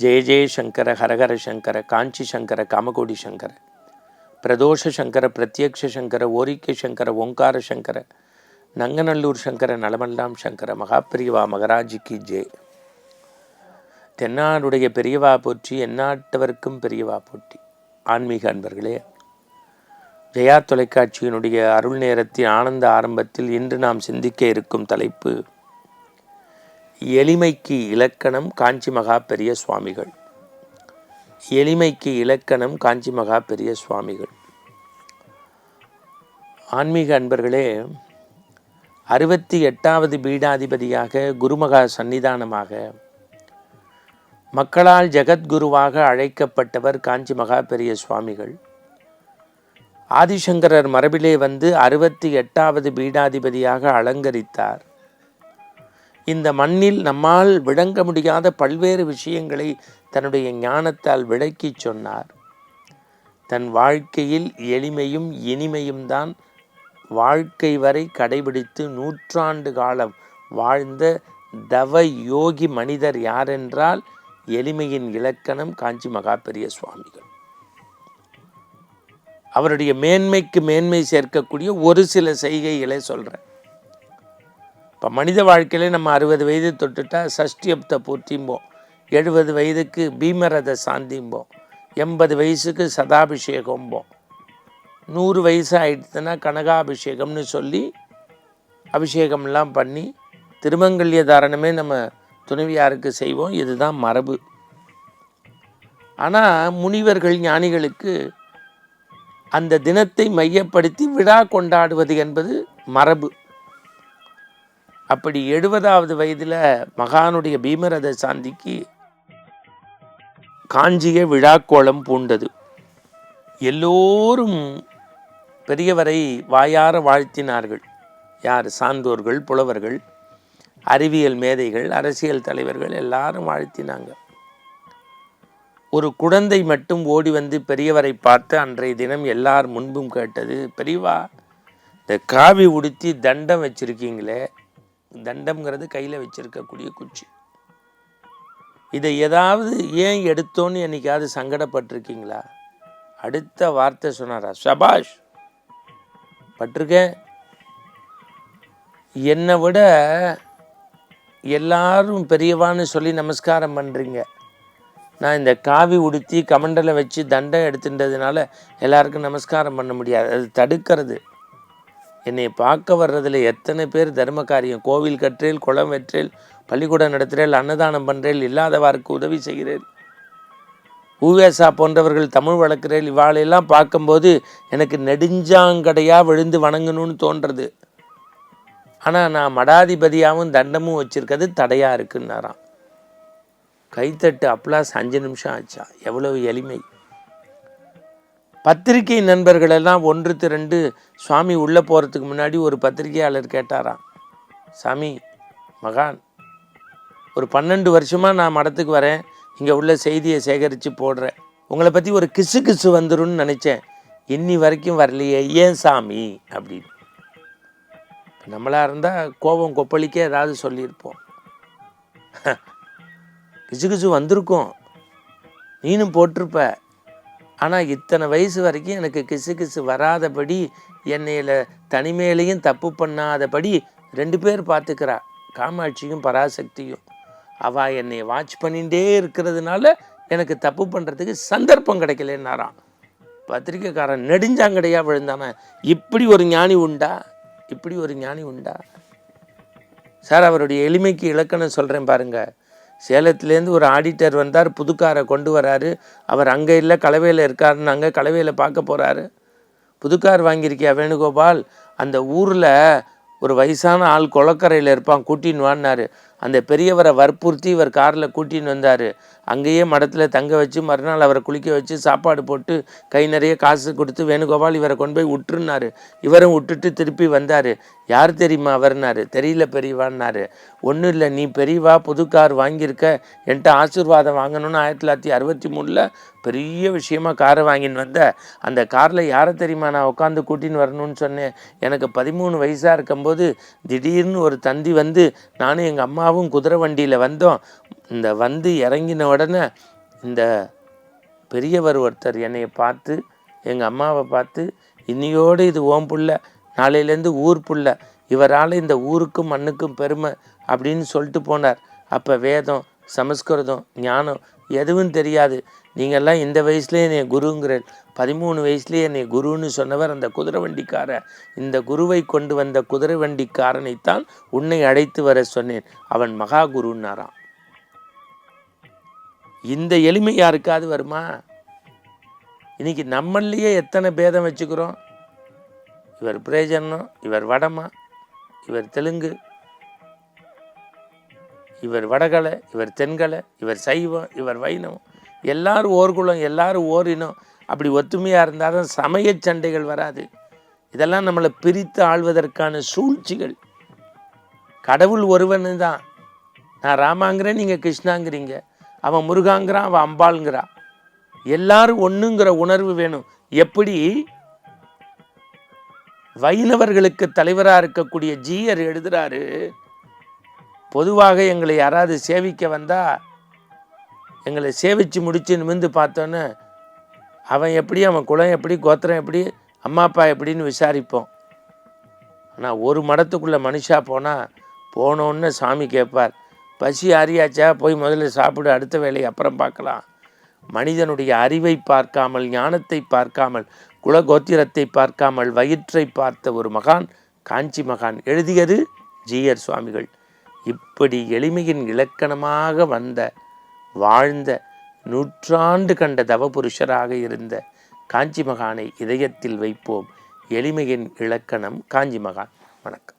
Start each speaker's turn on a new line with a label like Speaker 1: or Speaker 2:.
Speaker 1: ஜெய ஜெயசங்கர ஹரஹர சங்கர காஞ்சி சங்கர காமகோடி சங்கர பிரதோஷ சங்கர பிரத்யக்ஷ சங்கர ஓரிக்கை சங்கர ஓங்கார சங்கர நங்கநல்லூர் சங்கர நலமெல்லாம் சங்கர மகாபிரியவா மகராஜிக்கு ஜே. தென்னாடுடைய பெரியவா போற்றி எந்நாட்டவர்க்கும் பெரியவா போற்றி. ஆன்மீக அன்பர்களே ஜெயா தொலைக்காட்சியினுடைய அருள் நேரத்தின் ஆனந்த ஆரம்பத்தில் இன்று நாம் சிந்திக்க இருக்கும் தலைப்பு எளிமைக்கு இலக்கணம் காஞ்சி மகா பெரிய சுவாமிகள். எளிமைக்கு இலக்கணம் காஞ்சி மகா பெரிய சுவாமிகள். ஆன்மீக அன்பர்களே அறுபத்தி எட்டாவது பீடாதிபதியாக குருமகா சன்னிதானமாக மக்களால் ஜெகத்குருவாக அழைக்கப்பட்டவர் காஞ்சி மகா பெரிய சுவாமிகள். ஆதிசங்கரர் மரபிலே வந்து அறுபத்தி எட்டாவது பீடாதிபதியாக அலங்கரித்தார். இந்த மண்ணில் நம்மால் விளங்க முடியாத பல்வேறு விஷயங்களை தன்னுடைய ஞானத்தால் விளக்கிச் சொன்னார். தன் வாழ்க்கையில் எளிமையும் இனிமையும் தான் வாழ்க்கை வரை கடைபிடித்து நூற்றாண்டு காலம் வாழ்ந்த தவ யோகி மனிதர் யாரென்றால் எளிமையின் இலக்கணம் காஞ்சி மகா பெரிய சுவாமிகள். அவருடைய மேன்மைக்கு மேன்மை சேர்க்கக்கூடிய ஒரு சில செய்கைகளை சொல்கிறேன் இப்போ மனித வாழ்க்கையிலே நம்ம அறுபது வயது தொட்டுட்டால் சஷ்டியப்த பூர்த்திம்போம் எழுபது வயதுக்கு பீமரத சாந்திம்போம் எண்பது வயசுக்கு சதாபிஷேகம்போம் நூறு வயசு ஆயிடுச்சுன்னா கனகாபிஷேகம்னு சொல்லி அபிஷேகம்லாம் பண்ணி திருமங்கல்ய தாரணமே நம்ம துணைவியாருக்கு செய்வோம். இதுதான் மரபு. ஆனால் முனிவர்கள் ஞானிகளுக்கு அந்த தினத்தை மையப்படுத்தி விழா கொண்டாடுவது என்பது மரபு. அப்படி எழுபதாவது வயதில் மகானுடைய பீமரத சாந்திக்கு காஞ்சிய விழாக்கோலம் பூண்டது. எல்லோரும் பெரியவரை வாயார வாழ்த்தினார்கள். யார்? சான்றோர்கள் புலவர்கள் அறிவியல் மேதைகள் அரசியல் தலைவர்கள் எல்லாரும் வாழ்த்தினாங்க. ஒரு குழந்தை மட்டும் ஓடி வந்து பெரியவரை பார்த்து அன்றைய தினம் எல்லார் முன்பும் கேட்டது பெரியவா இந்த காவி உடுத்தி தண்டம் வச்சுருக்கீங்களே தண்டம்ங்கிறது கையில் வச்சுருக்கக்கூடிய குச்சி. இதை ஏதாவது ஏன் எடுத்தோன்னு என்னைக்காவது சங்கடப்பட்டிருக்கீங்களா? அடுத்த வார்த்தை சொன்னாரா சபாஷ் பட்டிருக்கேன் என்னை விட எல்லாரும் பெரியவான்னு சொல்லி நமஸ்காரம் பண்ணுறீங்க நான் இந்த காவி உடுத்தி கமண்டலை வச்சு தண்டம் எடுத்துட்டதுனால எல்லாருக்கும் நமஸ்காரம் பண்ண முடியாது. அது தடுக்கிறது. என்னை பார்க்க வர்றதில் எத்தனை பேர் தர்ம காரியம் கோவில் கற்றேல் குளம் வெற்றேல் பள்ளிக்கூடம் நடத்துகிறேன் அன்னதானம் பண்ணுறேன் இல்லாதவாருக்கு உதவி செய்கிறேன். ஊவேசா போன்றவர்கள் தமிழ் வளர்க்கிறேன் இவாளையெல்லாம் பார்க்கும்போது எனக்கு நெடுஞ்சாங்கடையாக விழுந்து வணங்கணும்னு தோன்றது. ஆனால் நான் மடாதிபதியாகவும் தண்டமும் வச்சிருக்கிறது தடையாக இருக்குன்னாராம். கைத்தட்டு அப்ளாஸ் அஞ்சு நிமிஷம் ஆச்சா? எவ்வளவு எளிமை. பத்திரிகை நண்பர்களெல்லாம் ஒன்று திரண்டு சுவாமி உள்ளே போகிறதுக்கு முன்னாடி ஒரு பத்திரிகையாளர் கேட்டாராம். சாமி மகான் ஒரு பன்னெண்டு வருஷமாக நான் மடத்துக்கு வரேன். இங்கே உள்ள செய்தியை சேகரித்து போடுறேன். உங்களை பற்றி ஒரு கிசு கிசு வந்துடும் நினச்சேன். இன்னி வரைக்கும் வரலையே. ஏன் சாமி? அப்படின்னு. நம்மளாக இருந்தால் கோபம் கொப்பளிக்க ஏதாவது சொல்லியிருப்போம். கிசு கிசு வந்திருக்கும். நீனும் போட்டிருப்ப. ஆனால் இத்தனை வயசு வரைக்கும் எனக்கு கிசு கிசு வராதபடி என்னையில் தனிமையிலையும் தப்பு பண்ணாதபடி ரெண்டு பேர் பார்த்துக்கிறா. காமாட்சியும் பராசக்தியும். அவள் என்னை வாட்ச் பண்ணிகிட்டே இருக்கிறதுனால எனக்கு தப்பு பண்ணுறதுக்கு சந்தர்ப்பம் கிடைக்கலன்னாராம். பத்திரிக்கைக்காரன் நெடுஞ்சாங்கடையாக விழுந்தானே? இப்படி ஒரு ஞானி உண்டா? இப்படி ஒரு ஞானி உண்டா? சார் அவருடைய எளிமைக்கு இலக்கணம் சொல்கிறேன் பாருங்கள் சேலத்துலேருந்து ஒரு ஆடிட்டர் வந்தார் புதுக்காரை கொண்டு வராரு. அவர் அங்கே இல்லை கலவையில் இருக்காருன்னு அங்கே கலவையில் பார்க்க போகிறாரு புதுக்கார் வாங்கியிருக்கியா வேணுகோபால்? அந்த ஊரில் ஒரு வயசான ஆள் குளக்கரையில் இருப்பான் கூட்டின்னு வான்னாரு. அந்த பெரியவரை வற்புறுத்தி இவர் காரில் கூட்டின்னு வந்தார். அங்கேயே மடத்தில் தங்க வச்சு மறுநாள் அவரை குளிக்க வச்சு சாப்பாடு போட்டு கை நிறைய காசு கொடுத்து வேணுகோபால் இவரை கொண்டு போய் விட்டுருனாரு இவரும் விட்டுட்டு திருப்பி வந்தார். யார் தெரியுமா அவர்னாரு? தெரியல பெரியவான்னாரு. ஒன்றும் இல்லை. நீ பெரியவா புது கார் வாங்கியிருக்க. என்கிட்ட ஆசீர்வாதம் வாங்கணும்னு ஆயிரத்தி தொள்ளாயிரத்தி அறுபத்தி மூணில் பெரிய விஷயமா காரை வாங்கின்னு வந்த. அந்த காரில் யாரை தெரியுமா நான் உட்காந்து கூட்டின்னு வரணும்னு சொன்னேன். எனக்கு பதிமூணு வயசாக இருக்கும்போது திடீர்னு ஒரு தந்தி வந்து நானும் எங்கள் அம்மாவும் அம்மாவும் குதிரை வண்டியில் வந்தோம். இந்த வந்து இறங்கின உடனே இந்த பெரியவர் ஒருத்தர் என்னையை பார்த்து எங்கள் அம்மாவை பார்த்து இன்னையோடு இது ஓம் புள்ள நாளையிலேருந்து ஊர் புள்ள இவரால் இந்த ஊருக்கும் மண்ணுக்கும் பெருமை அப்படின்னு சொல்லிட்டு போனார். அப்போ வேதம் சமஸ்கிருதம் ஞானம் எதுவும் தெரியாது. நீங்கள்லாம் இந்த வயசுலேயே என்னை குருங்கிறேன் பதிமூணு வயசுலேயே என்னை குருன்னு சொன்னவர் அந்த குதிரை வண்டிக்கார. இந்த குருவை கொண்டு வந்த குதிரை வண்டிக்காரனைத்தான் உன்னை அழைத்து வர சொன்னேன். அவன் மகா குருன்னாராம். இந்த எளிமை யாருக்காவது வருமா? இன்னைக்கு நம்மளையே எத்தனை பேதம் வச்சுக்கிறோம்? இவர் பிரயோஜனம் இவர் வடமா இவர் தெலுங்கு இவர் வடகலை இவர் தென்கலை இவர் சைவம் இவர் வைணவம். எல்லாரும் ஓர்குலம் எல்லாரும் ஓரினம். அப்படி ஒற்றுமையாக இருந்தால் தான் சமய சண்டைகள் வராது. இதெல்லாம் நம்மளை பிரித்து ஆள்வதற்கான சூழ்ச்சிகள். கடவுள் ஒருவன் தான். நான் ராமாங்கிறேன் நீங்கள் கிருஷ்ணாங்கிறீங்க. அவன் முருகாங்கிறான் அவன் அம்பாளுங்கிறான் எல்லாரும் ஒன்றுங்கிற உணர்வு வேணும். எப்படி? வைணவர்களுக்கு தலைவராக இருக்கக்கூடிய ஜீயர் எழுதுறாரு பொதுவாக எங்களை யாராவது சேவிக்க வந்தால் எங்களை சேவித்து முடிச்சு நிமிந்து பார்த்தோன்னே அவன் எப்படி அவன் குலம் எப்படி கோத்திரம் எப்படி அம்மா அப்பா எப்படின்னு விசாரிப்போம். ஆனால் ஒரு மடத்துக்குள்ளே மனுஷா போனால் போனோன்னு சாமி கேட்பார். பசி அறியாச்சா போய் முதல்ல சாப்பிடு அடுத்த வேலையை அப்புறம் பார்க்கலாம். மனிதனுடைய அறிவை பார்க்காமல் ஞானத்தை பார்க்காமல் குலகோத்திரத்தை பார்க்காமல் வயிற்றை பார்த்த ஒரு மகான் காஞ்சி மகான் எழுதியது ஜீயர் சுவாமிகள். இப்படி எளிமையின் இலக்கணமாக வந்த வாழ்ந்த நூற்றாண்டு கண்ட தவபுருஷராக இருந்த காஞ்சி மகானை இதயத்தில் வைப்போம். எளிமையின் இலக்கணம் காஞ்சி மகான் வணக்கம்.